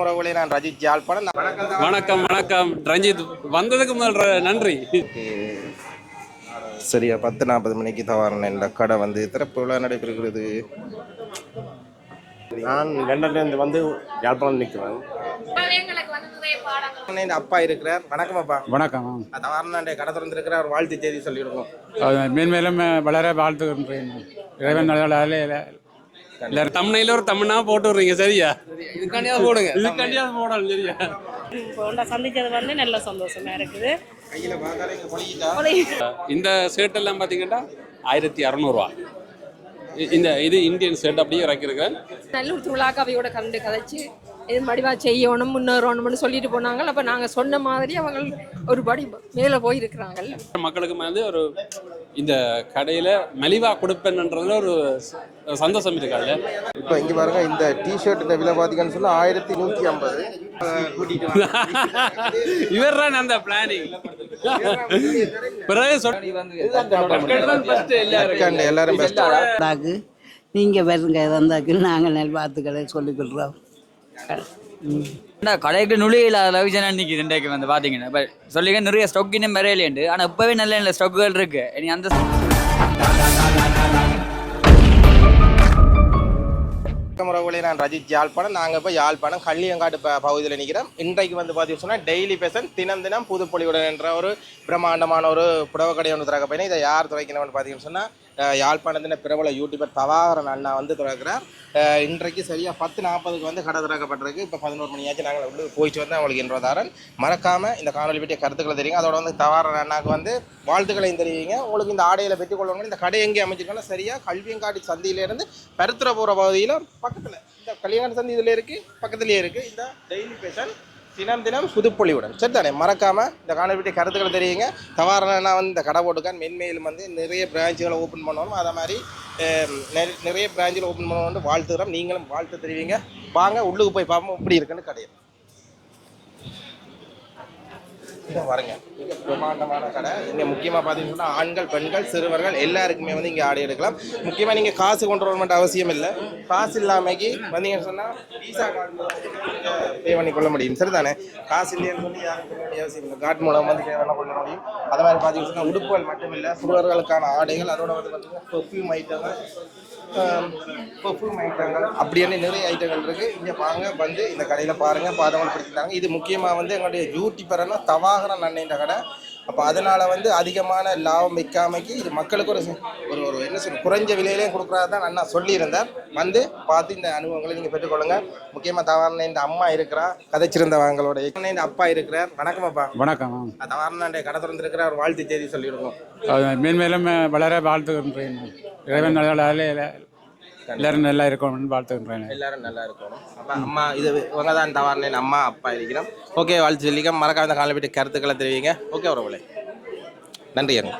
உறவுகளே நான் ரஜித் யாழ்ப்பாணம் நான் வணக்கம். வணக்கம் வணக்கம். ரஞ்சித் வந்ததுக்கு முதல் நன்றி. சரியா பத்து நாற்பது மணிக்கு தவறான இந்த கடை வந்து திறப்பு விழா நடைபெறுகிறது? நான் லண்டன்லேருந்து வந்து யாழ்ப்பாணம் நிற்கிறேன். இந்த அப்பா இருக்கிறார். வணக்கம் அப்பா. வணக்கம். தவறான கடை திறந்திருக்கிறார். ஒரு வாழ்த்து செய்தி சொல்லிடுவோம் மேன்மேலும் வளர வாழ்த்துகின்றேன். இறைவன் நல்ல தமிழ்ல ஒரு தமிழ்னா போட்டு விடுறீங்க சரியா? இதுக்காண்டியாவது போடுங்க இதுக்காண்டியாவது போடணும் சரியா? இப்போ உண்டை சந்திச்சது வந்து நல்ல சந்தோஷமா இருக்குது. இந்த ஷர்ட் எல்லாம் பார்த்தீங்கன்னா ஆயிரத்தி அறநூறுவா. இந்த இது இந்தியன் ஷர்ட் அப்படியே இறக்கிருக்கேன் நல்லூர் திருவிழாக்காவையோட கலந்து கதைச்சு இது மடிவா செய்யணும் முன்னேறணும்னு சொல்லிட்டு போனாங்க. அப்போ நாங்கள் சொன்ன மாதிரி அவங்க ஒரு படி மேலே போயிருக்கிறாங்கல்ல மக்களுக்கு வந்து ஒரு இந்த கடையில மலிவா கொடுப்பேன்ன்றதுல ஒரு சந்தோஷம் இருக்காது இப்போ இங்க பாருங்க இந்த டிஷர்ட் இந்த விலை பார்த்தீங்கன்னு சொன்னா ஆயிரத்தி நூற்றி ஐம்பது. இவர் தான் அந்த பிளானிங் பிறகு. எல்லாரும் நீங்கள் வருங்க வந்தாக்கு நாங்கள் நல் வாழ்த்துக்களை சொல்லிக்கொள்கிறோம் ம் அண்ணா கடைக்கு நுழையில அளவு ஜனம் நிற்கிது வந்து பார்த்தீங்கன்னா இப்போ சொல்லிக்க நிறைய ஸ்டாக் இன்னும் வரையிலேண்டு ஆனால் இப்போவே நல்ல நல்ல ஸ்டாக்குகள் இருக்கு. இனி அந்த வணக்கம் நான் ரஜித் யாழ்ப்பாணம். நாங்கள் இப்போ யாழ்ப்பாணம் கள்ளியங்காடு ப பகுதியில் நிற்கிறோம் இன்றைக்கு வந்து பார்த்தீங்கன்னா சொன்னால் டெய்லி பேசன் தினம் தினம் புதுப்பொலிவுடன் என்ற ஒரு பிரம்மாண்டமான ஒரு புடவை கடை ஒன்று திறக்க இதை யார் துறைக்கணும்னு பார்த்தீங்கன்னு சொன்னால் யாழ்ப்பாணத்தின் பிரபல யூடியூபர் தவாகரன் அண்ணா வந்து திறக்கிறார். இன்றைக்கு சரியாக பத்து நாற்பதுக்கு வந்து கடை திறக்கப்பட்டிருக்கு. இப்போ பதினோரு மணியாச்சும் நாங்கள் உள்ளே போயிட்டு வந்து அவங்களுக்கு இன்றதாரன் மறக்காமல் இந்த காணொலி பற்றிய கருத்துக்களை தெரியுங்க அதோட வந்து தவாரன் அண்ணாக்கு வந்து வாழ்த்துக்களையும் தெரிவிங்க. உங்களுக்கு இந்த ஆடையில் பெற்றுக் கொள்வாங்க இந்த கடை எங்கே அமைச்சிருக்கோன்னா சரியாக கல்வியங்காட்டி சந்தியிலேருந்து பருத்துற போகிற பகுதியில் பக்கத்தில். இந்த கல்யாண சந்தி இதில் இருக்குது பக்கத்துலேயே இருக்குது இந்த டெய்லி பேஷன் தினம் தினம் புதுப்பொழிவுடன் சரி தானே மறக்காமல் இந்த காணொலி கருத்துக்கள் கருத்துக்களை தெரியுங்க தவறானா வந்து இந்த கடை போட்டுக்கான். மென்மையிலும் வந்து நிறைய பிரான்ச்சுகளை ஓப்பன் பண்ணணும். அதே மாதிரி நிறைய பிரான்ச்சில் ஓப்பன் பண்ணணும் வாழ்த்துக்கிறோம் நீங்களும் வாழ்த்து தெரிவிங்க. வாங்க உள்ளுக்கு போய் பார்ப்போம். இப்படி இருக்குன்னு கடையில் இதை பாருங்க. மிக பிரமாண்டமான கடை. இங்கே முக்கியமாக பார்த்தீங்கன்னா ஆண்கள் பெண்கள் சிறுவர்கள் எல்லாருக்குமே வந்து இங்கே ஆடை எடுக்கலாம். முக்கியமாக நீங்கள் காசு கொண்டு வர வேண்டிய அவசியம் இல்லை. காசு இல்லாமக்கு வந்தீங்கன்னு சொன்னால் விசா கார்டு பே பண்ணி கொள்ள முடியும். சரிதானே? காசு இல்லைன்னு சொல்லி யாருக்கு வேண்டிய அவசியம் இல்லை. கார்டு மூலம் வந்து பே பண்ண கொள்ள முடியும். அது மாதிரி பார்த்தீங்கன்னு சொன்னால் உடுப்புகள் மட்டும் இல்லை சிறுவர்களுக்கான ஆடைகள் அதோட வந்து பார்த்தீங்கன்னா பெர்ஃப்யூம் ஐட்டங்கள் பெர்ஃப்யூம் ஐட்டங்கள் அப்படியான நிறைய ஐட்டங்கள் இருக்கு. இங்கே வாங்க வந்து இந்த கடையில் பாருங்கள் பாதங்கள் பிடிச்சிருந்தாங்க இது முக்கியமாக வந்து எங்களுடைய யூடியூபர்னா தவாகரன் அண்ணன் கடை. அப்போ அதனால வந்து அதிகமான லாபம் வைக்காமைக்கு இது மக்களுக்கு ஒரு ஒரு ஒரு என்ன சொல்ற குறைஞ்ச விலையிலே கொடுக்குறதா தான் அண்ணா சொல்லியிருந்தார் வந்து பார்த்து இந்த அனுபவங்களை நீங்கள் பெற்றுக்கொள்ளுங்க. முக்கியமாக தவாரண இந்த அம்மா இருக்கிறா கதைச்சிருந்தவங்களோட இந்த அப்பா இருக்கிறார். வணக்கம் அப்பா. வணக்கம். தவாரண கடை திறந்திருக்கிற ஒரு வாழ்த்து செய்தி அது மேன்மேலும் வளர வாழ்த்துகின்றேன். இறைவன் எல்லாரும் நல்லா இருக்கணும்னு வாழ்த்துகின்றேன். எல்லாரும் நல்லா இருக்கணும். அப்பா அம்மா இது இவங்க தான் தவாரணன் அம்மா அப்பா இருக்கிறோம். ஓகே வாழ்த்து சொல்லிக்க மறக்காம இந்த காலை போயிட்டு கருத்துக்களை தெரிவிங்க. ஓகே உறவுகளே. நன்றி அண்ணா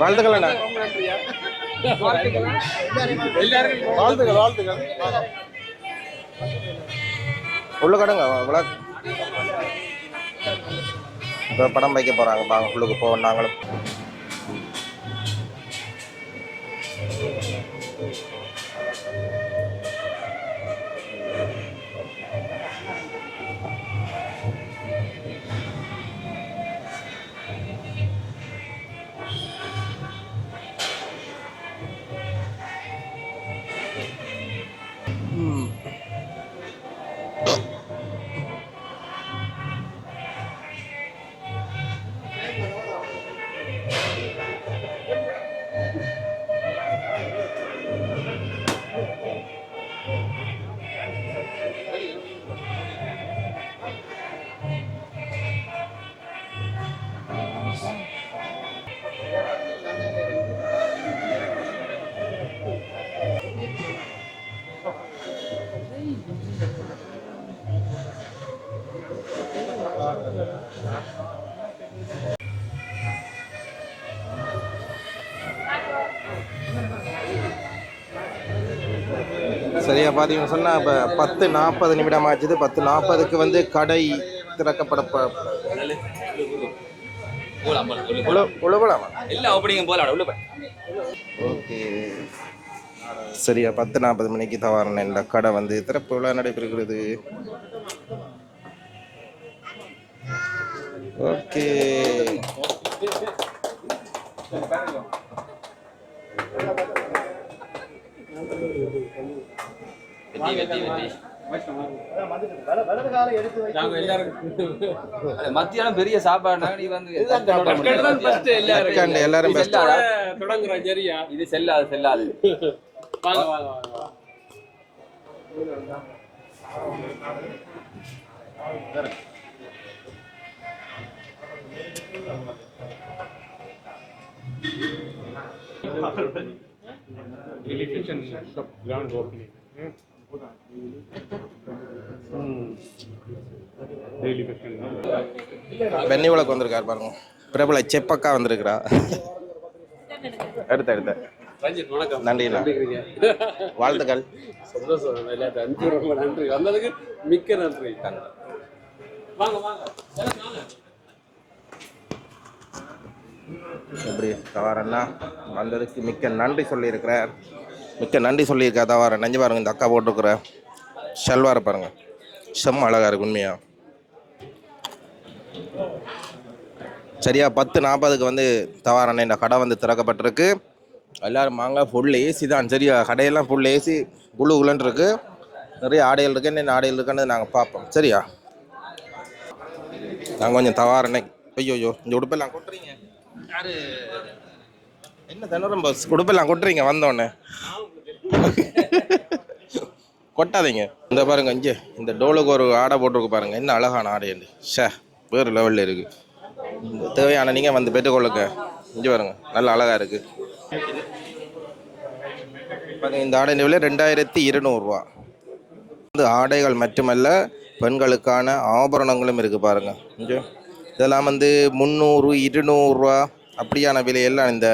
வாழ்த்துக்கள் அண்ணா. வாழ்த்துக்கள். வாழ்த்துக்கள். உள்ள கடங்க உள்ள இப்போ படம் வைக்க போகிறாங்க பாங்க உள்ளுக்கு போவோம். நாங்களும் சரியா பார்த்தீங்கன்னு சொன்னால் இப்போ பத்து நாற்பது நிமிடம் ஆச்சுது பத்து நாற்பதுக்கு வந்து கடை திறக்கப்பட ஓகே. சரியா பத்து நாற்பது மணிக்கு தவறான இந்த கடை வந்து திறப்பு விழா நடைபெறுகிறது. ஓகே. வெற்றி வெற்றி வெற்றி மத்தியானம் பெரிய சாப்பாடு நீ வந்து எல்லாரும். தொடங்குறோம் சரியா? இது செல்லாது செல்லாது. வாங்க வாங்க வாங்க வாங்க. பென்னி விளக்கு வந்திருக்காரு பாருங்க. பிரபல செப்பக்கா வந்திருக்கிறா. எடுத்த எடுத்த. வணக்கம். நன்றிண்ணா. வாழ்த்துக்கள். சந்தோஷம் அனுப்பி ரொம்ப நன்றி. வந்ததுக்கு மிக்க நன்றி. வாங்க வாங்க. எப்படி தவாரண்ணா வந்ததுக்கு மிக்க நன்றி சொல்லியிருக்கிறார். மிக்க நன்றி சொல்லியிருக்கா தவாரன் நஞ்சு பாருங்க இந்த அக்கா போட்டிருக்கிற ஷல்வாரை பாருங்கள் செம்ம அழகா இருக்கு உண்மையா? சரியா பத்து நாற்பதுக்கு வந்து தவாரண்ண இந்த கடை வந்து திறக்கப்பட்டிருக்கு. எல்லோரும் வாங்க ஃபுல் ஏசி தான். சரியா கடையெல்லாம் ஃபுல் ஏசி குழு குழுன்னு இருக்குது நிறைய ஆடைகள் இருக்குது என்னென்ன ஆடைகள் இருக்குன்னு நாங்கள் பார்ப்போம். சரியா? நாங்கள் கொஞ்சம் தவாரண்ணே ஐயோ ஐயோ இந்த உடுப்பெல்லாம் கொட்டுறீங்க. யாரு? என்ன தினரும் பஸ் உடுப்பெல்லாம் கொட்டுறீங்க வந்தோடனே கொட்டாதீங்க. இந்த பாருங்க இங்கே. இந்த டோலுக்கு ஒரு ஆடை போட்டிருக்கு பாருங்க. என்ன அழகான ஆடை உண்டு ஷே வேறு லெவலில் இருக்கு. தேவையான நீங்கள் வந்து பெற்றுக்கொள்ளுங்க. இங்கே பாருங்க நல்ல அழகாக இருக்கு. பாருங்க இந்த ஆடை விலை ரெண்டாயிரத்தி இருநூறுவா வந்து ஆடைகள் மட்டுமல்ல பெண்களுக்கான ஆபரணங்களும் இருக்குது பாருங்க. இங்கே. இதெல்லாம் வந்து முந்நூறு இருநூறுவா அப்படியான விலையெல்லாம் இந்த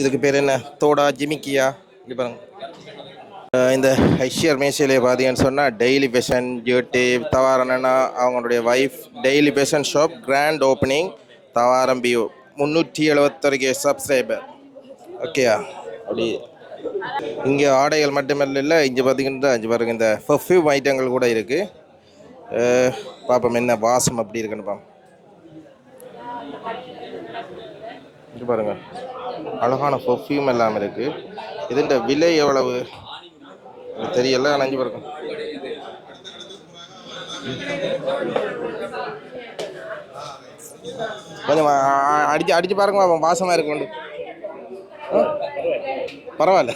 இதுக்கு பேர் என்ன? தோடா ஜிமிக்கியா. இங்கே பாருங்க. இந்த ஐஷியர் மேசையிலே பார்த்தீங்கன்னு சொன்னால் டெய்லி ஃபேஷன் டியூட்டி தவாரனா அவங்களுடைய wife daily fashion shop grand opening தவாரம் பியூ முந்நூற்றி எழுபத்தொரு கே சப்ஸ்கிரைபர் ஓகேயா அப்படி. இங்கே ஆடைகள் மட்டுமல்ல இல்லை இங்கே பார்த்தீங்கன்னா இங்கே பாருங்க இந்த பர்ஃப்யூம் ஐட்டங்கள் கூட இருக்குது பார்ப்போம் என்ன வாசம் அப்படி இருக்குன்னு பாப்போம். இங்கே பாருங்க. அழகான பர்ஃப்யூம் எல்லாம் இருக்குது இதுன்ற விலை எவ்வளவு? தெரியல அஞ்சு பாருங்க கொஞ்சம் அடிச்சு அடிச்சு பாருங்க பாப்போம். வாசமா இருக்கு கொண்டு. ஆ? பரவாயில்ல.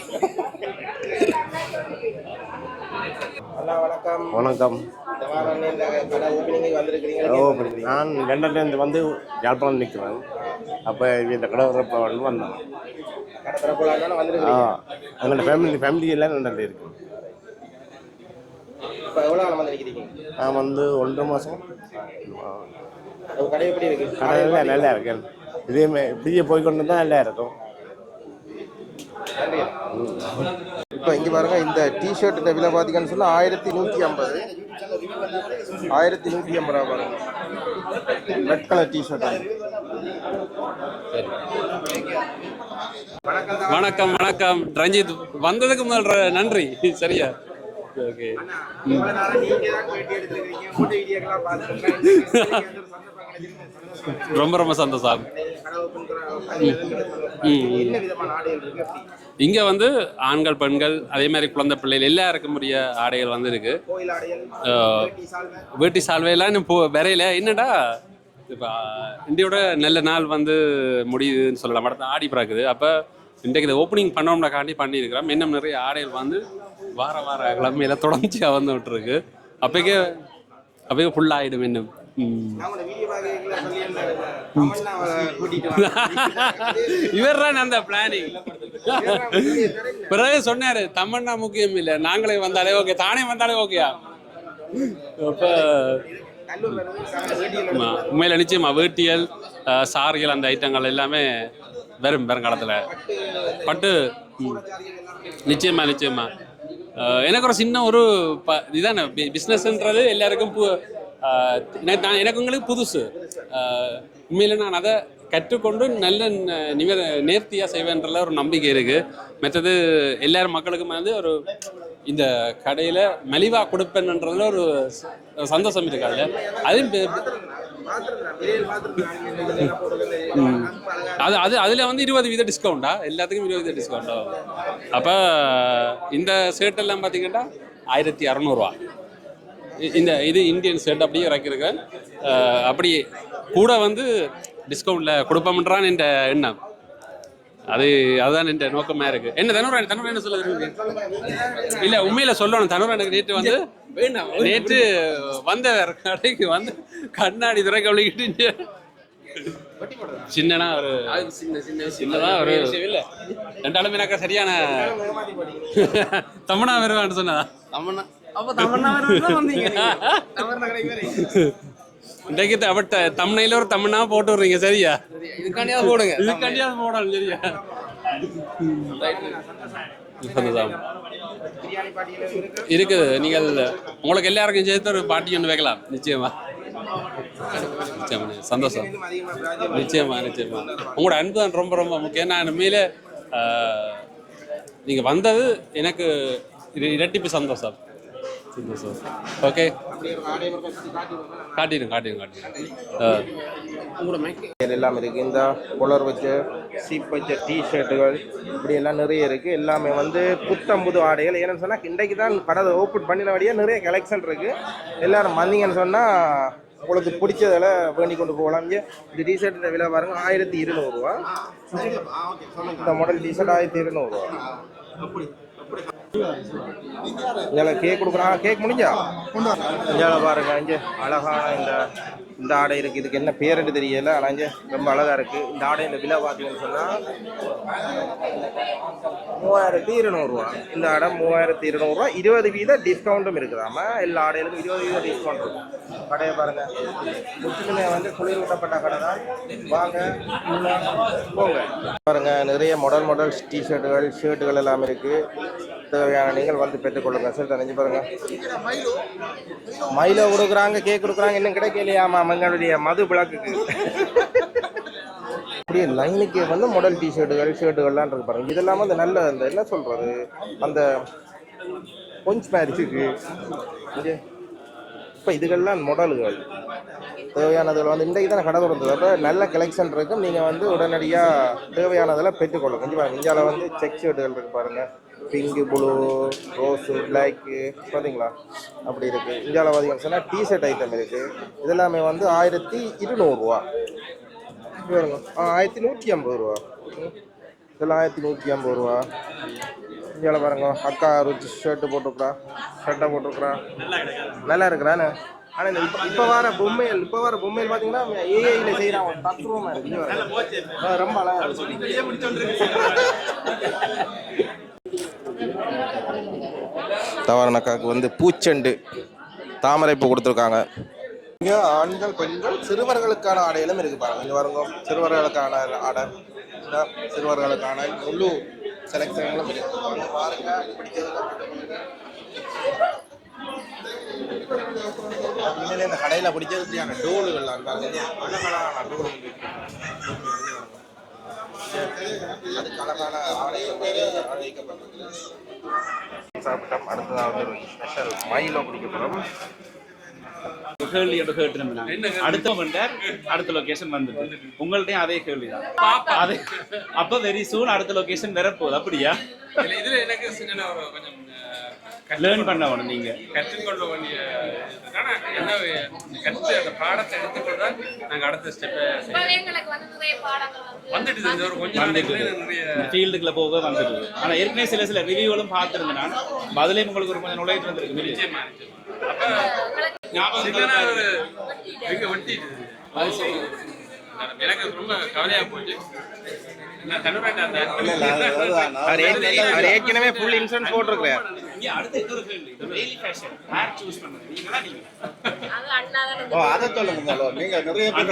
வணக்கம். வணக்கம். நான் லண்டன்லேருந்து வந்து யாழ்ப்பாணம் நிற்கிறேன். அப்போ இந்த கடை வரப்போ வந்து வந்தேன். ஆ எங்களோட ஃபேமிலி ஃபேமிலி எல்லாம் லண்டனில் இருக்கு. இப்போ எவ்வளோ நான் வந்து ஒன்றரை மாதம் உங்க கடை எப்படி இருக்கு? கடையில் நல்லா இருக்கு. இதே மா- இப்படியே போய்க்கொண்டு தான் நல்லா இருக்கும். இப்போ இங்கே பாருங்க இந்த டிஷர்ட் விலை பார்த்தீங்கன்னு சொன்னால் ஆயிரத்தி நூற்றி ஐம்பது. ஆயிரத்தி நூற்றி ஐம்பது ரூபா பாருங்க. ரெட் கலர் டிஷர்ட் வணக்கம் வணக்கம். ரஞ்சித் வந்ததுக்கு முதல் நன்றி. சரியா? ஓகே. ரொம்ப ரொம்ப சந்தோஷம். இங்க வந்து ஆண்கள் பெண்கள் அதே மாதிரி குழந்தை பிள்ளைகள் எல்லாருக்கும் உரிய ஆடைகள் வந்து இருக்கு. வேட்டி, சால்வை வேட்டி சால்வையெல்லாம் இன்னும் போ வரையில என்னடா? இப்போ இந்தியோட நல்ல நாள் வந்து முடியுதுன்னு சொல்லலாம். படத்தை ஆடி பிறக்குது அப்போ இன்றைக்கு இதை ஓப்பனிங் பண்ணோம்னாக்காண்டி பண்ணியிருக்கிறோம். இன்னும் நிறைய ஆடைகள் வந்து வார வார கிழமையில தொடர்ச்சியாக வந்து விட்டுருக்கு. அப்போக்கே அப்போக்கே ஃபுல் ஆகிடும் இன்னும். இவர் தான் அந்த பிளானிங் பிறகு சொன்னாரு தமன்னா முக்கியம் இல்லை. நாங்களே வந்தாலே ஓகே தானே வந்தாலே ஓகேயா அப்போ உண்மையில நிச்சயமா வேட்டியல் சாரிகள் அந்த ஐட்டங்கள் எல்லாமே வரும் வருங்காலத்தில். பட்டு. நிச்சயமா நிச்சயமா. எனக்கு ஒரு சின்ன ஒரு ப இதானே பிஸ்னஸ்ன்றது எல்லாருக்கும் பு நான் எனக்கு உங்களுக்கு புதுசு. உண்மையில நான் அதை கற்றுக்கொண்டு நல்ல நிவ நேர்த்தியாக செய்வேன்றல ஒரு நம்பிக்கை இருக்குது மற்றது எல்லாரும் மக்களுக்கும் வந்து ஒரு இந்த கடையில் மலிவாக கொடுப்பேன்ன்றதுல ஒரு சந்தோஷம் இருக்கு அதில் அது ம். அது அது அதில் வந்து இருபது வீத டிஸ்கவுண்டா எல்லாத்துக்கும் இருபது வீத டிஸ்கவுண்டா அப்போ இந்த ஷர்ட் எல்லாம் பார்த்தீங்கன்னா ஆயிரத்தி அறநூறுவா. இந்த இது இந்தியன் ஷர்ட் அப்படியே இறக்கியிருக்கேன். அப்படி கூட வந்து டிஸ்கவுண்ட்டில் கொடுப்போம்ன்றான் என்ற எண்ணம். அது அதுதான் என்ற நோக்கமாக இருக்கு. என்ன தனுரா தனுரா என்ன சொல்லுது இல்லை உண்மையில் சொல்லணும். தனுரா எனக்கு நேற்று வந்து நேற்று வந்தவர் கடைக்கு வந்து கண்ணாடி திறக்க வலிக்கிட்டு சின்னனா ஒரு சின்னதா ஒரு ரெண்டாலும் எனக்கு சரியான தமிழா வருவான்னு சொன்னதா இன்றைக்கு அவட்ட தமிழ்ல ஒரு தமிழ்னா போட்டு விடுறீங்க சரியா? இதுக்காண்டியாவது போடுங்க. இதுக்காண்டியாவது போடணும் சரியா. இருக்குது. நீங்கள் உங்களுக்கு எல்லாருக்கும் சேர்த்து ஒரு பாட்டி ஒன்று வைக்கலாம். நிச்சயமா. நிச்சயமா. சந்தோஷம். நிச்சயமா நிச்சயமா. உங்களோட அன்பு தான் ரொம்ப ரொம்ப முக்கியம். நான் உண்மையில ஆஹ், நீங்க வந்தது எனக்கு இர- இரட்டிப்பு சந்தோஷம். சந்தோஷம் ஓகே காட்டிடும் காட்டிடும் காட்டிடும் இது எல்லாம் இருக்குது இந்த குளர் வச்ச சீப் வச்ச டிஷர்ட்டுகள் இப்படி எல்லாம் நிறைய இருக்குது எல்லாமே வந்து புத்தம் புது ஆடைகள். ஏன்னு சொன்னால் இன்றைக்கு தான் கடை ஓப்பன் பண்ணினபடியே நிறைய கலெக்ஷன் இருக்குது எல்லாரும் வந்தீங்கன்னு சொன்னால் உங்களுக்கு பிடிச்சதில் வேண்டி கொண்டு போகலாம். இங்கே இந்த டிஷர்ட் விலை பாருங்க ஆயிரத்தி இருநூறுவா. இந்த மாடல் டிஷர்ட் ஆயிரத்தி இருநூறுவா. இங்கே கேக் கொடுக்குறாங்க கேக் முடிஞ்சா? இங்கே பாருங்க இங்கே அழகான இந்த இந்த ஆடை இருக்கு. இதுக்கு என்ன பேருன்னு தெரியல ஆனால் இங்கே ரொம்ப அழகா இருக்கு. இந்த ஆடை இந்த விலை பார்த்தீங்கன்னு சொன்னால் மூவாயிரத்தி இருநூறுவா இந்த ஆடை மூவாயிரத்தி இருநூறுவா இருபது வீத டிஸ்கவுண்ட்டும் இருக்குதாம எல்லா ஆடைகளுக்கும் இருபது வீத டிஸ்கவுண்ட் இருக்கும் கடையை பாருங்க. முற்றிலுமே வந்து குளிரூட்டப்பட்ட கடை தான். வாங்க போங்க. பாருங்க நிறைய மாடல் மாடல் டிஷர்ட்டுகள் ஷர்ட்டுகள் எல்லாம் இருக்கு. தேவையான நீங்கள் வந்து பெற்றுக்கொள்ளுங்க சரி நினைஞ்சு பாருங்க. மயிலோ கொடுக்குறாங்க கேக் கொடுக்குறாங்க இன்னும் கிடைக்கலையாமா அவங்களுடைய மது விளக்குக்கு? அப்படியே லைனுக்கு வந்து மாடல் டிஷர்ட்டுகள் ஷர்ட்டுகள்லாம் இருக்கு பாருங்க. இதெல்லாம் வந்து நல்ல அந்த என்ன சொல்றது? அந்த கொஞ்ச மேரிச்சுக்கு இப்போ இதுகள்லாம் மாடல்கள் தேவையானதில் வந்து இன்றைக்கு தானே கடை திறந்தது. அப்போ நல்ல கலெக்ஷன் இருக்கும். நீங்கள் வந்து உடனடியாக தேவையானதெல்லாம் பெற்றுக்கொள்ளும் கொஞ்சம் பாருங்கள் இந்தியாவில் வந்து செக் ஷர்ட்டுகள் இருக்குது பாருங்க. பிங்கு ப்ளூ ரோஸு பிளாக்கு பார்த்தீங்களா அப்படி இருக்குது இந்தியாவில் பார்த்தீங்கன்னு சொன்னால் டிஷர்ட் ஐட்டம் இருக்குது இதெல்லாமே வந்து ஆயிரத்தி இருநூறுவா ஆ ஆயிரத்தி நூற்றி ஐம்பது ரூபா. இதெல்லாம் ஆயிரத்தி நூற்றி ஐம்பது ரூபா. இந்தியாவில் பாருங்க. அக்கா ருச்சி ஷர்ட்டு போட்டிருக்குறா. ஷர்ட்டை போட்டிருக்குறா. நல்லா இருக்கிறானே ஆனால் இந்த இப்போ இப்போ வர பொம்மைகள் இப்போ வர பொம்மைகள் பார்த்தீங்கன்னா ஏஐயில் செய்கிறான் ஒரு தத்துவமாக இருக்கு. ரொம்ப அழகா தவறனக்காக்கு வந்து பூச்செண்டு தாமரை பூ கொடுத்துருக்காங்க. இங்கே ஆண்கள் பெண்கள் சிறுவர்களுக்கான ஆடைகளும் இருக்கு பாருங்க. இங்கே வருங்க சிறுவர்களுக்கான ஆடை சிறுவர்களுக்கான முழு செலெக்ஷன்களும் இருக்கு. பாருங்க. பிடிச்சதெல்லாம் உண்மையிலே இந்த கடையில் பிடிச்சது இப்படியான டோலுகள்லாம் பாருங்க அழகழகான டோல் அதுக்கு அழகான வந்து சாப்பிட்டோம். அடுத்ததாக ஒரு ஸ்பெஷல் மயிலோ பிடிக்க போகிறோம் கேள்வி அடுத்த வந்தார் அடுத்த லொகேஷன் வந்துட்டு உங்கள்ட்டையும் அதே கேள்விதான் அதே அப்ப வெரி சூன் அடுத்த லொகேஷன் வரப்போகுது. அப்படியா? இல்ல, இதுல எனக்கு சின்ன ஒரு கொஞ்சம் லேர்ன் பண்ண வேணும் நீங்க. கற்றுக்கொள்ள வேண்டிய என்ன கற்று அந்த பாடத்தை எடுத்துக்கொண்டால் நாங்க அடுத்த ஸ்டெப்பை வந்துட்டு இந்த ஒரு கொஞ்சம் வந்துட்டு நாளைக்குள்ள நிறைய ஃபீல்டுக்குள்ள போக வந்துடுது. ஆனா ஏற்கனவே சில சில ரிவ்யூகளும் பார்த்துருந்தேன் நான். பதிலே உங்களுக்கு ஒரு கொஞ்சம் நுழைவு வந்திருக்கு இல்லையா? நிச்சயமா நிச்சயமா. அப்ப ஞாபகம் சின்ன ஒரு எங்க வெட்டிட்டு. அது சரி. எனக்கு ரொம்ப கவலையா போச்சு. நான் தன்னுடைய அந்த அவர் ஏற்கனவே ஃபுல் இன்சூரன்ஸ் போட்டிருக்கிறேன். இங்க அடுத்த இன்னொரு கேள்வி டெய்லி ஃபேஷன் யார் சூஸ் பண்ணது நீங்களா நீங்க அது அண்ணா ஓ அதை சொல்லுங்க நீங்க நிறைய பேர்.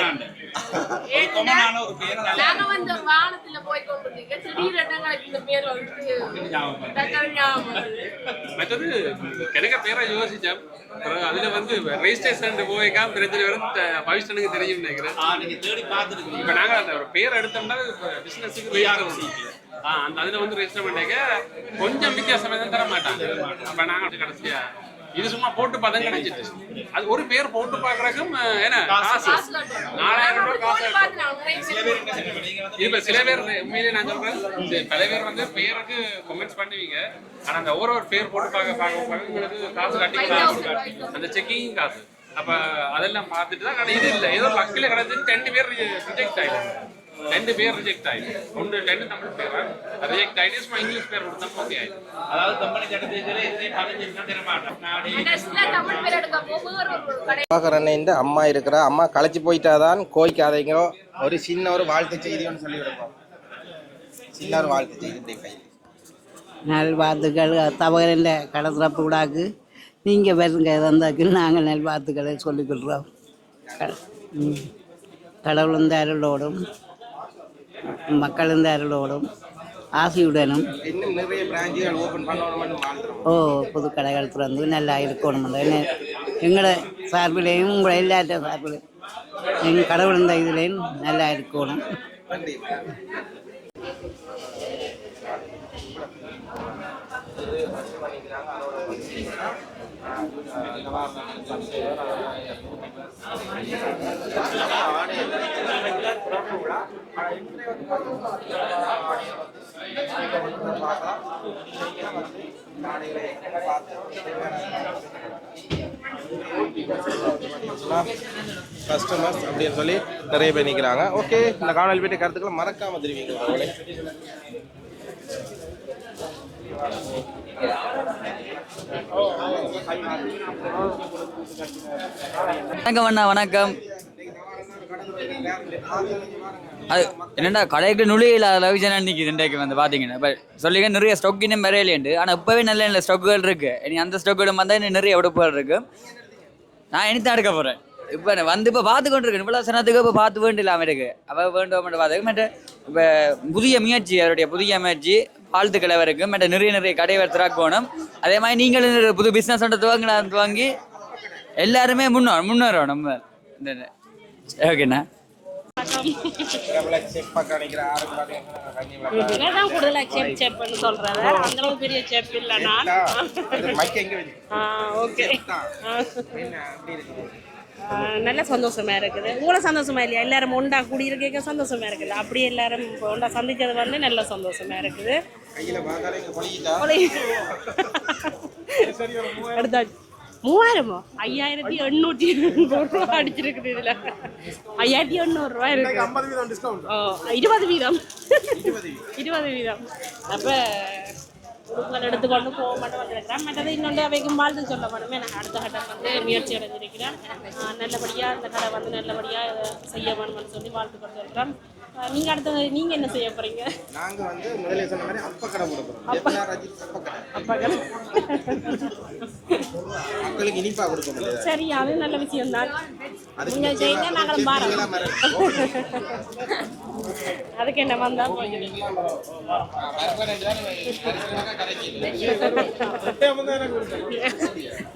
ஒரு நாங்க வந்து போய் இந்த வந்து ஞாபகம். மற்றது யோசிச்சேன். அதுல வந்து ரெஜிஸ்ட்ரேஷன் போய்க்கா பிரச்சனை வரும் பவிஷ்டனுக்கு தெரியும் நினைக்கிறேன். நீங்க தேடி பார்த்துருக்கீங்க. இப்ப நாங்க அந்த பேர் எடுத்தோம்னா பிசினஸுக்கு ரெஜிஸ்டர் ஆ அந்த அதுல வந்து ரெஜிஸ்டர் பண்ணிக்க கொஞ்சம் வித்தியாசம் எதுவும் தர மாட்டாங்க. அப்ப நாங்க அப்படி கடைசியா இது சும்மா போட்டு பார்த்தா கிடைச்சிட்டு. அது ஒரு பேர் போட்டு பாக்குறதுக்கும் என்ன காசு. நாலாயிரம் ரூபாய் காசு இப்ப சில பேர் உண்மையிலே நான் சொல்றேன். சரி, பல பேர் வந்து பேருக்கு கமெண்ட்ஸ் பண்ணுவீங்க. ஆனா அந்த ஒரு ஒரு பேர் போட்டு பார்க்க பார்க்க உங்களுக்கு காசு கட்டி அந்த செக்கிங் காசு. அப்ப அதெல்லாம் பார்த்துட்டு தான் இது இல்ல. ஏதோ லக்கில கிடைச்சிட்டு ரெண்டு பேர் ரிஜெக்ட் ஆயிடும் ரெண்டு பேர் ரிஜெக்ட் ஆயிடும் ஒன்று ரெண்டு தமிழ் பேர் ரிஜெக்ட் ஆயிட்டு சும்மா இங்கிலீஷ் பேர் கொடுத்தா ஓகே ஆயிடும் அதாவது கம்பெனி சட்டத்தில் எத்தனை பதினஞ்சு தர மாட்டோம் நான் கடைசியில தமிழ் பேர் எடுக்க போகும்போது ஒரு ஒரு கடை பார்க்குறேன்னு அம்மா இருக்கிறா அம்மா களைச்சு போயிட்டாதான் கோய்க்காதீங்க ஒரு சின்ன ஒரு வாழ்த்து செய்தி ஒன்று சொல்லி விடுப்போம் சின்ன ஒரு வாழ்த்து செய்தி நல்வாழ்த்துக்கள் தவறில்ல கடை திறப்பு விடாக்கு நீங்கள் வருங்க வந்தாக்கு நாங்கள் நல்வாழ்த்துக்களை சொல்லிக்கொள்கிறோம். கடவுளும் அருளோடும் மக்களும் அருளோடும் ஆசையுடனும். இன்னும் நிறைய பிரான்ச்சுகள் ஓப்பன் வாழ்த்துறோம் ஓ புது கடைகள் திறந்து நல்லா இருக்கணும் எங்களோட சார்பிலையும் உங்களை எல்லாத்த சார்பிலையும் எங்கள் கடவுள் இந்த இதுலேயும் நல்லா இருக்கணும். நன்றி கஸ்டமர்ஸ் அப்படின்னு சொல்லி நிறைய பேர் நிற்கிறாங்க ஓகே இந்த காணொலி போயிட்டு கருத்துக்களை மறக்காம தெரிவிங்க அவங்களே வணக்கம் வணக்கம். அது என்னடா கடைக்கு நுழையில அளவு ஜனம் நிற்கிது இன்றைக்கு வந்து பார்த்தீங்கன்னா இப்போ சொல்லிங்க நிறைய ஸ்டாக் இன்னும் வரையிலேண்டு ஆனால் இப்போவே நல்ல நல்ல ஸ்டாக்குகள் இருக்கு. இனி அந்த ஸ்டாக்கோட வந்தால் இன்னும் நிறைய உடுப்புகள் இருக்கு. நான் இனித்தான் எடுக்க போகிறேன் இப்போ வந்து இப்போ பார்த்து கொண்டு இருக்கேன் இவ்வளோ சனத்துக்கு இப்போ பார்த்து வேண்டு இல்லாமல் இருக்கு. அவ வேண்டும் பார்த்து மற்ற இப்போ புதிய முயற்சி அவருடைய புதிய முயற்சி வாழ்த்துக்கள் அவருக்கு. மற்ற நிறைய நிறைய கடையை திறக்கணும் அதே மாதிரி நீங்களும் புது பிஸ்னஸ் ஒன்று துவங்கினா துவங்கி எல்லாருமே முன்னோர் முன்னேறணும் நம்ம. இந்த ஓகேண்ணா. பிரபல கூடுதலா செப் செப்னு சொல்றது அந்த பெரிய செப் இல்ல நான் ஓகே நல்ல சந்தோஷமா இருக்குது உங்களும் சந்தோஷமா இல்லையா எல்லாரும் ஒண்டா கூடி இருக்க சந்தோஷமா இருக்குது அப்படியே எல்லாரும் ஒண்டா சந்திச்சது வந்து நல்ல சந்தோஷமா இருக்குது அடுத்தாச்சு மூவாயிரமோ? ஐயாயிரத்தி எண்ணூற்றி எண்பது ரூபா அடிச்சிருக்குது இதுல. ஐயாயிரத்தி எண்ணூறு ரூபாய் இருக்கு. ஓ இருபது வீதம். இருபது வீதம். அப்போ உடுப்புகள் எடுத்துக்கொண்டு போக மட்டும். வந்திருக்கிறேன் மற்றது இன்னொன்று அவைக்கும் வாழ்த்து சொல்ல வேணுமே நான் அடுத்த கட்டம் வந்து முயற்சி அடைஞ்சிருக்கிறேன் நல்லபடியாக இந்த கடை வந்து நல்லபடியாக செய்ய வேணும்னு சொல்லி வாழ்த்து கொடுத்துருக்கிறேன் நீங்கள் அடுத்தது நீங்கள் என்ன செய்ய போகிறீங்க நாங்க வந்து முதல்ல சொன்ன மாதிரி அப்ப கடை போட போறோம். எத்தனை ரஜித் அப்ப கடை. அப்போ கடை. மக்களுக்கு இனிப்பா கொடுக்க முடியாது. சரி அது நல்ல விஷயம் தான் நீங்கள் செய்யுங்க நாங்களும் மரம். அதுக்கு என்ன வந்தால் போய்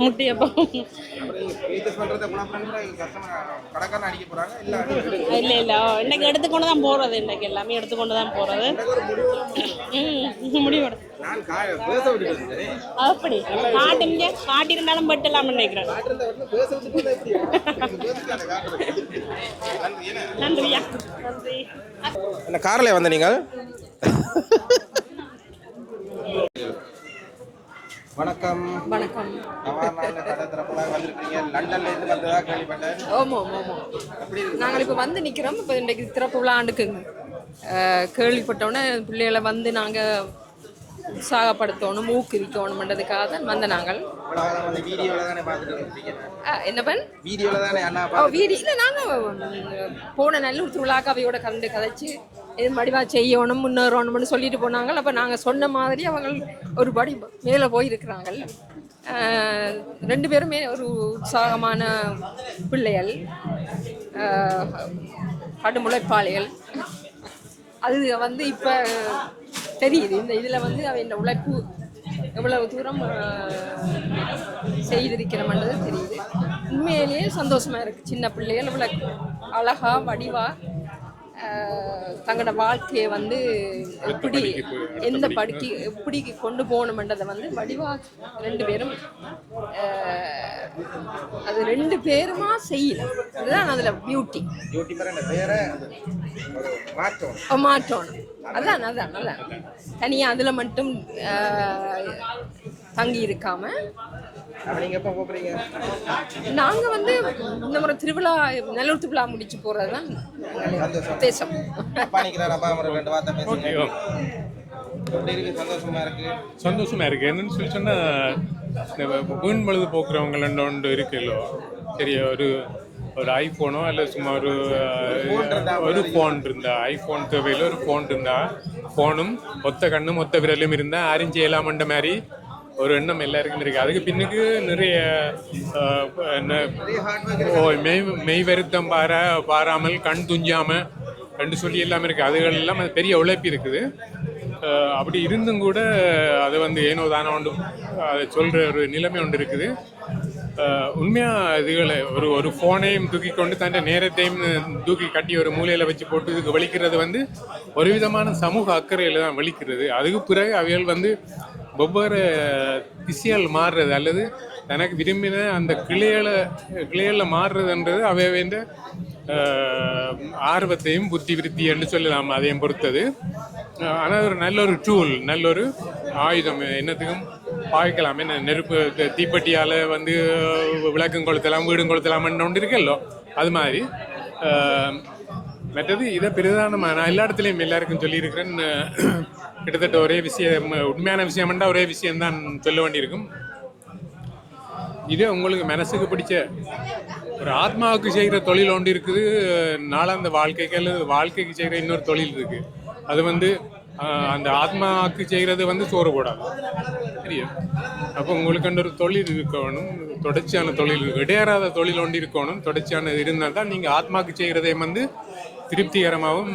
முட்டியப்போ போறாங்க இல்ல இல்லை இன்னைக்கு எடுத்துக்கொண்டு தான் போகிறது இன்னைக்கு எல்லாமே எடுத்துக்கொண்டு தான் போகிறது முடிவோட. அப்படி. காட்டுங்க காட்டியிருந்தாலும் பட்டலாம் நினைக்கிறேன். நன்றியா நன்றி. என்ன கார்ல வந்த நீங்கள்? வணக்கம். வணக்கம். லண்டன்ல இருந்து வந்ததா கேள்விப்பட்டேன். ஆமாம் ஆமாம் நாங்கள் இப்போ வந்து நிற்கிறோம் இப்போ இன்றைக்கு திறப்பு விழா ஆண்டுக்குங்க கேள்விப்பட்டோன்னே பிள்ளைகளை வந்து நாங்கள் உற்சாகப்படுத்தணும் ஊக்குவிக்கணும்ன்றதுக்காக தான் வந்த நாங்கள். இவ்வளவு காலம் வந்து வீடியோல தானே பார்த்துட்டு இருப்பீங்க? என்னப்பன் வீடியோல தானே அண்ணா ஓ பார்த்து வீடு இல்லை நாங்கள் போன நல்லூர் திருவிழாக்கு அவையோட கலந்து கதைச்சு இது மடிவா செய்யணும் முன்னேறணும்னு சொல்லிட்டு போனாங்க. அப்போ நாங்கள் சொன்ன மாதிரி அவங்க ஒரு படி மேலே போயிருக்கிறாங்க. ரெண்டு பேருமே ஒரு உற்சாகமான பிள்ளைகள். ஆஹ், அது வந்து இப்போ தெரியுது. இந்த இதில் வந்து அவன் இந்த உழைப்பு எவ்வளவு தூரம் ஆஹ், செய்திருக்கிறோம்ன்றது தெரியுது. உண்மையிலேயே சந்தோஷமாக இருக்குது சின்ன பிள்ளைகள் இவ்வளோ அழகா வடிவாக தங்களோட வாழ்க்கையை வந்து எப்படி எந்த படிக்கு எப்படி கொண்டு போகணுமென்றதை வந்து வடிவா ரெண்டு பேரும் அது ரெண்டு பேருமா செய்யணும் அதுதான் அதுல பியூட்டி மாற்றணும் அதான் அதான் அதான். தனியா அதுல மட்டும் தங்கி இருக்காம அப்ப நீங்க வந்து இந்த முறை திருவிழா நல்லூர் திருவிழா முடிச்சு போறதுதான் சந்தோஷம். உத்தேசம் இருக்கு? சந்தோஷமா என்னன்னு சொல்லி சொன்னா வீண் பொழுது போக்குறவங்க ஒன்று இருக்குல்லோ. சரி ஒரு ஒரு ஐஃபோனோ அல்ல சும்மா ஒரு ஒரு ஃபோன் இருந்தா ஐஃபோன் தேவையில்ல ஒரு ஃபோன் இருந்தா ஃபோனும் ஒத்த கண்ணும் ஒத்த விரலும் இருந்தா ஆரஞ்சு செய்யலாமன்ற மாதிரி ஒரு எண்ணம் எல்லாருக்கும் இருக்கு. அதுக்கு பின்னுக்கு நிறைய என்ன, ஓ மெய் மெய் வருத்தம் பாரா பாராமல் கண் துஞ்சாம ரெண்டு சொல்லி எல்லாமே இருக்கு. அதுகள் எல்லாம் அது பெரிய உழைப்பு இருக்குது. அப்படி இருந்தும் கூட அது வந்து ஏனோ தானோ ஒன்று அதை சொல்கிற ஒரு நிலைமை ஒன்று இருக்குது. உண்மையாக இதுகளை ஒரு ஒரு ஃபோனையும் தூக்கி கொண்டு தன் நேரத்தையும் தூக்கி கட்டி ஒரு மூலையில் வச்சு போட்டு இதுக்கு வலிக்கிறது வந்து ஒரு விதமான சமூக அக்கறையில் தான் வலிக்கிறது. அதுக்கு பிறகு அவைகள் வந்து ஒவ்வொரு திசையால் மாறுறது அல்லது தனக்கு விரும்பின அந்த கிளைகளை கிளைகளில் மாறுறதுன்றது அவை வந்து ஆர்வத்தையும் புத்தி விருத்தி என்று சொல்லலாம் அதையும் பொறுத்தது. ஆனால் ஒரு நல்ல ஒரு டூல் நல்ல ஒரு ஆயுதம். என்னத்துக்கும் பாய்க்கலாம் என்ன நெருப்பு தீப்பெட்டியால் வந்து விளக்கம் கொளுத்தலாம் வீடும் கொளுத்தலாம்னு ஒன்று இருக்கல்லோ அது மாதிரி. மற்றது இதை பிரதானமாக நான் எல்லா இடத்துலையும் எல்லாருக்கும் சொல்லியிருக்கிறேன். கிட்டத்தட்ட ஒரே விஷயம் உண்மையான விஷயம்ண்டா ஒரே விஷயம்தான் சொல்ல வேண்டியிருக்கும் இது உங்களுக்கு மனசுக்கு பிடிச்ச ஒரு ஆத்மாவுக்கு செய்கிற தொழில் ஒன்று இருக்குது. நாளாந்த வாழ்க்கைக்கு அல்லது வாழ்க்கைக்கு செய்கிற இன்னொரு தொழில் இருக்கு. அது வந்து அந்த ஆத்மாவுக்கு செய்கிறது வந்து சோறு போடாது. சரியா? அப்போ உங்களுக்கு ஒரு தொழில் இருக்கணும் தொடர்ச்சியான தொழில் இடையறாத தொழில் ஒன்று இருக்கணும் தொடர்ச்சியானது இருந்தால் தான் நீங்கள் ஆத்மாவுக்கு செய்கிறதே வந்து திருப்திகரமாகவும்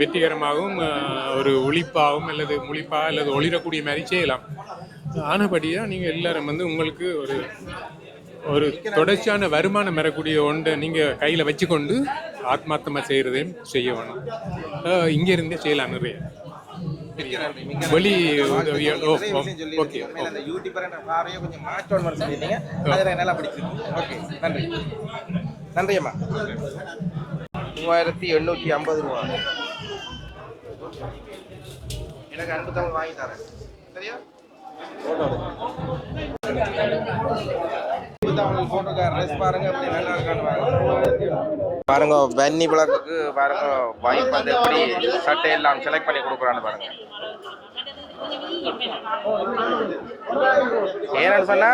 வெற்றிகரமாகவும் ஒரு ஒளிப்பாகவும் அல்லது முழிப்பாக அல்லது ஒளிரக்கூடிய மாதிரி செய்யலாம் ஆனபடியாக நீங்கள் எல்லாரும் வந்து உங்களுக்கு ஒரு ஒரு தொடர்ச்சியான வருமானம் பெறக்கூடிய ஒன்றை நீங்கள் கையில் வச்சுக்கொண்டு ஆத்மார்த்தமாக செய்கிறதையும் செய்ய வேணும். ஆஹ் இங்க இருந்தே செய்யலாம் நிறைய. வெளி ஓகே நன்றி நன்றி. அம்மா மூவாயிரத்தி எண்ணூற்றி ஐம்பது ரூபா. எனக்கு அன்பு தமிழ் வாங்கி தரேன். சரியா? பாருங்க அப்படி நல்லா இருக்கான்னு பாருங்க. பாருங்க பன்னி பிளக்குக்கு பாருங்க வாங்கி பார்த்து எப்படி சட்டை எல்லாம் செலக்ட் பண்ணி கொடுக்குறான்னு பாருங்க. ஏன்னு சொன்னா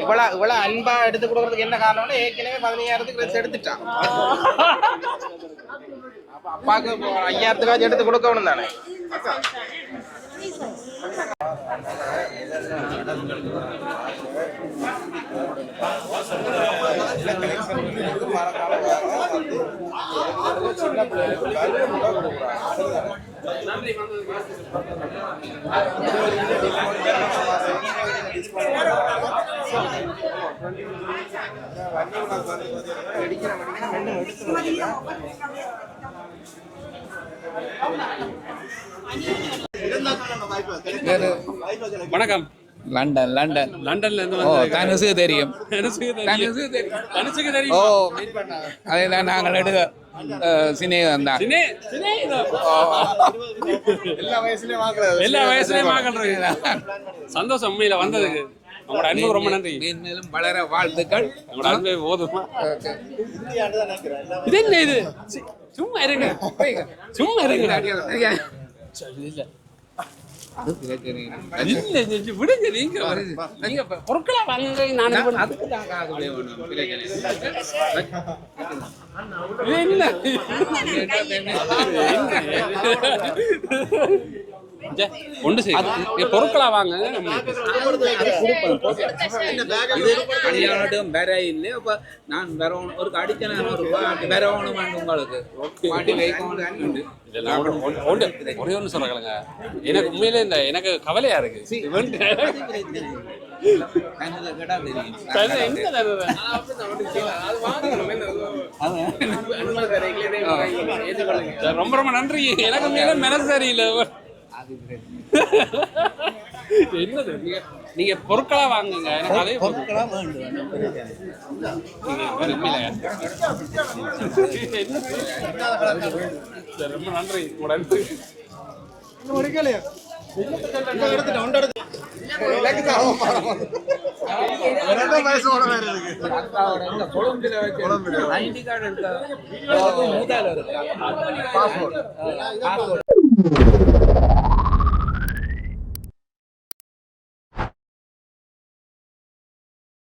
இவ்வளவு இவ்வளவு அன்பா எடுத்து கொடுக்கறதுக்கு என்ன காரணம்னா ஏற்கனவே பதினையாயிரத்துக்கு ட்ரெஸ் எடுத்துட்டான். அப்ப அப்பாவுக்கு ஐயாயிரத்துக்காச்சும் எடுத்து கொடுக்கணும் தானே? சின்ன பிள்ளைகளுக்கு வணக்கம். London London. லண்டன்ல இருந்து ஓ தனுசுக்கு தெரியும். தனுசுக்கு தெரியும். தனுசுக்கு தெரியும். ஓ தெரியும் அதெல்லாம் நாங்கள் எடுக்க தான். எல்லா வயசுலயும் மகள் சந்தோஷம் உண்மையில வந்ததுக்கு. அன்புக்கு ரொம்ப நன்றி. மேன்மேலும் வளர வாழ்த்துக்கள். உங்களோட அன்பே போதுமா? இது என்ன இது? சி- சும்மா இருங்க. சும்மா இருங்க. விடுங்க நீங்க நீங்க பொருட்களா வாங்குங்க நான் இது ஒன்று நீங்க பொருட்களா வாங்க. நம்ம கல்யாணம் வேற இல்லை அப்ப நான் வேற ஒரு அடிச்ச நான் ஒரு வேற உங்களுக்கு. வைக்கணும் ஒரே ஒன்று சொல்லுங்க எனக்கு உண்மையிலே இந்த எனக்கு கவலையா இருக்கு. ரொம்ப ரொம்ப நன்றி. எனக்கு உண்மையிலே மனசு சரியில்லை. என்னது நீங்க நீங்க பொருட்களா வாங்குங்க. எனக்கு அதே பொருட்களா ரொம்ப நன்றி உடனே.